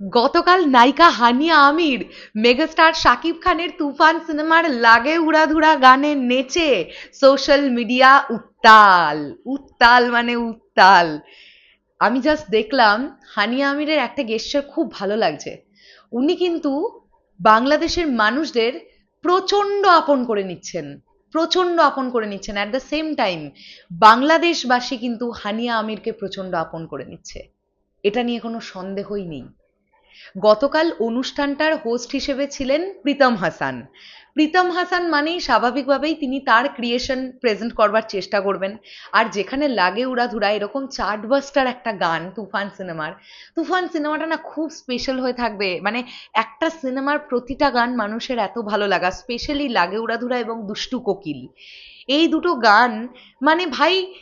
গতকাল নায়িকা হানিয়া আমির, মেগাস্টার শাকিব খানের তুফান সিনেমার লাগে উড়াধুরা গানে নেচে সোশ্যাল মিডিয়া উত্তাল উত্তাল মানে উত্তাল। আমি জাস্ট দেখলাম হানিয়া আমিরের একটা গেস্টার খুব ভালো লাগছে। উনি কিন্তু বাংলাদেশের মানুষদের প্রচণ্ড আপন করে নিচ্ছেন প্রচণ্ড আপন করে নিচ্ছেন। অ্যাট দ্য সেম টাইম বাংলাদেশবাসী কিন্তু হানিয়া আমিরকে প্রচণ্ড আপন করে নিচ্ছে। এটা নিয়ে কোনো সন্দেহই নেই। গতকাল অনুষ্ঠানটার হোস্ট হিসেবে ছিলেন প্রীতম হাসান। প্রীতম হাসান মানেই স্বাভাবিকভাবেই তিনি তার ক্রিয়েশন প্রেজেন্ট করবার চেষ্টা করবেন। আর যেখানে লাগে উড়াধুরা, এরকম চার্টবাস্টার একটা গান, তুফান সিনেমার। তুফান সিনেমাটা না খুব স্পেশাল হয়ে থাকবে। মানে একটা সিনেমার প্রতিটা গান মানুষের এত ভালো লাগা স্পেশালি লাগে উড়াধুরা এবং দুষ্টু কোকিল। এই দুটো গান মানে ভাই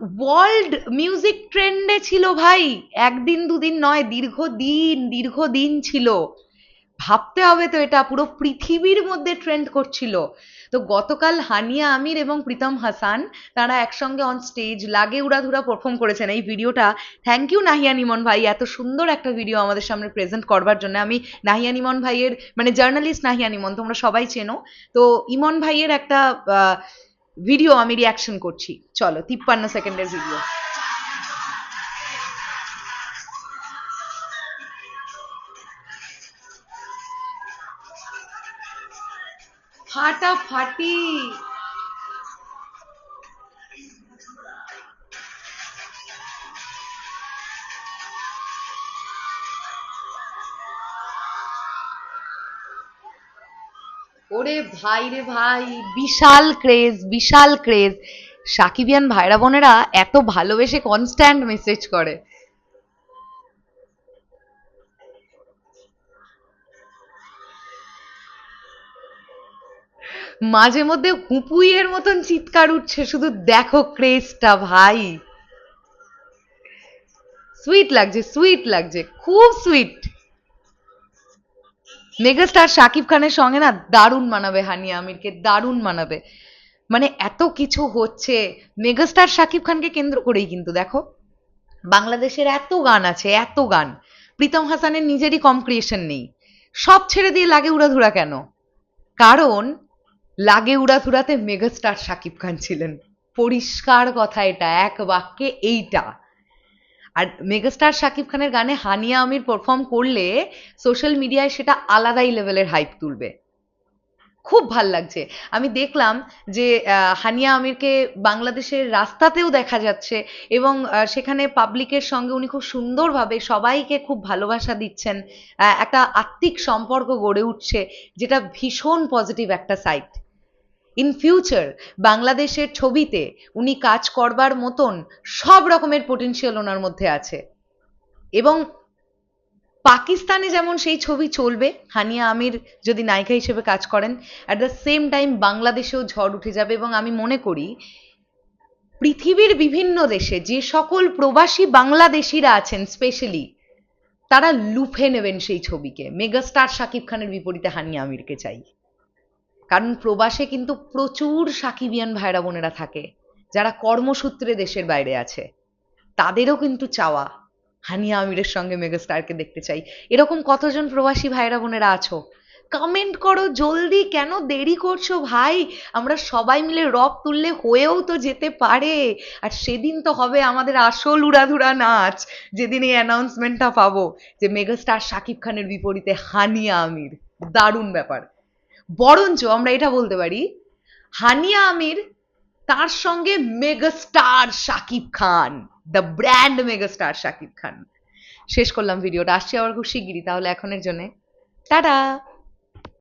ওয়ার্ল্ড মিউজিক ট্রেন্ডে ছিল ভাই। একদিন দুদিন নয়, দীর্ঘদিন দীর্ঘদিন ছিল। ভাবতে হবে তো এটা, পুরো পৃথিবীর মধ্যে ট্রেন্ড করছিল। তো গতকাল হানিয়া আমির এবং প্রীতম হাসান, তারা একসঙ্গে অন স্টেজ লাগে উড়াধুরা পারফর্ম করেছেন। এই ভিডিওটা থ্যাংক ইউ নাহিয়া নিমন ভাই, এত সুন্দর একটা ভিডিও আমাদের সামনে প্রেজেন্ট করবার জন্য। আমি নাহিয়া নিমন ভাইয়ের মানে জার্নালিস্ট নাহিয়া নিমন, তোমরা সবাই চেনো। তো ইমন ভাইয়ের একটা ভিডিও আমি রিয়াকশন করছি। চলো তিপ্পান্ন সেকেন্ডের ভিডিও ফাটাফাটি। ওরে ভাই রে ভাই, বিশাল ক্রেজ বিশাল ক্রেজ সাকিবিয়ান ভাইরা বোনেরা এত ভালোবেসে কনস্ট্যান্ট মেসেজ করে। মাঝে মধ্যে হুপুইয়ের মতন চিৎকার উঠছে, শুধু দেখো ক্রেজটা ভাই। সুইট লাগছে সুইট লাগছে, খুব সুইট মেগাস্টার শাকিব খানের সঙ্গে না দারুণ মানাবে হানিয়া আমিরকে, দারুণ মানাবে। মানে এত কিছু হচ্ছে, মেগাস্টার শাকিব খানকে কেন্দ্র করেই কিন্তু দেখো। বাংলাদেশের এত গান আছে, এত গান। প্রীতম হাসানের নিজেরই কম ক্রিয়েশন নেই। সব ছেড়ে দিয়ে লাগে উড়াধুরা কেন? কারণ লাগে উড়াধুরাতে মেগাস্টার শাকিব খান ছিলেন। পরিষ্কার কথা এটা, এক বাক্যে এইটা। আর মেগাস্টার শাকিব খানের গানে হানিয়া আমির পারফর্ম করলে সোশ্যাল মিডিয়ায় সেটা আলাদাই লেভেলের হাইপ তুলবে। খুব ভালো লাগছে। আমি দেখলাম যে হানিয়া আমিরকে বাংলাদেশের রাস্তাতেও দেখা যাচ্ছে এবং সেখানে পাবলিকের সঙ্গে উনি খুব সুন্দরভাবে সবাইকে খুব ভালোবাসা দিচ্ছেন। একটা আত্মিক সম্পর্ক গড়ে উঠছে, যেটা ভীষণ পজিটিভ একটা সাইট ইন ফিউচার বাংলাদেশের ছবিতে উনি কাজ করবার মতন সব রকমের পোটেনশিয়াল ওনার মধ্যে আছে। এবং পাকিস্তানে যেমন সেই ছবি চলবে, হানিয়া আমির যদি নায়িকা হিসেবে কাজ করেন অ্যাট দ্য সেম টাইম বাংলাদেশেও ঝড় উঠে যাবে এবং আমি মনে করি পৃথিবীর বিভিন্ন দেশে যে সকল প্রবাসী বাংলাদেশিরা আছেন স্পেশালি তারা লুফে নেবেন সেই ছবিকে। মেগাস্টার শাকিব খানের বিপরীতে হানিয়া আমিরকে চাই। কারণ প্রবাসে কিন্তু প্রচুর সাকিবিয়ান ভাইরা বোনেরা থাকে, যারা কর্মসূত্রে দেশের বাইরে আছে। তাদেরও কিন্তু চাওয়া, হানিয়া আমিরের সঙ্গে মেগাস্টারকে দেখতে চাই। এরকম কতজন প্রবাসী ভাইরা বোনেরা আছো? কমেন্ট করো, জলদি, কেন দেরি করছ ভাই? আমরা সবাই মিলে রব তুললে হয়েও তো যেতে পারে। আর সেদিন তো হবে আমাদের আসল উড়াধুরা নাচ, যেদিন এই অ্যানাউন্সমেন্টটা পাবো যে মেগাস্টার শাকিব খানের বিপরীতে হানিয়া আমির। দারুণ ব্যাপার। বরঞ্চ আমরা এটা বলতে পারি হানিয়া আমির তার সঙ্গে megastar Shakib Khan the brand megastar Shakib Khan. শেষ করলাম ভিডিওটা আসছি আবার খুব শিগগিরই, তাহলে এখনের জন্যে। টাটা!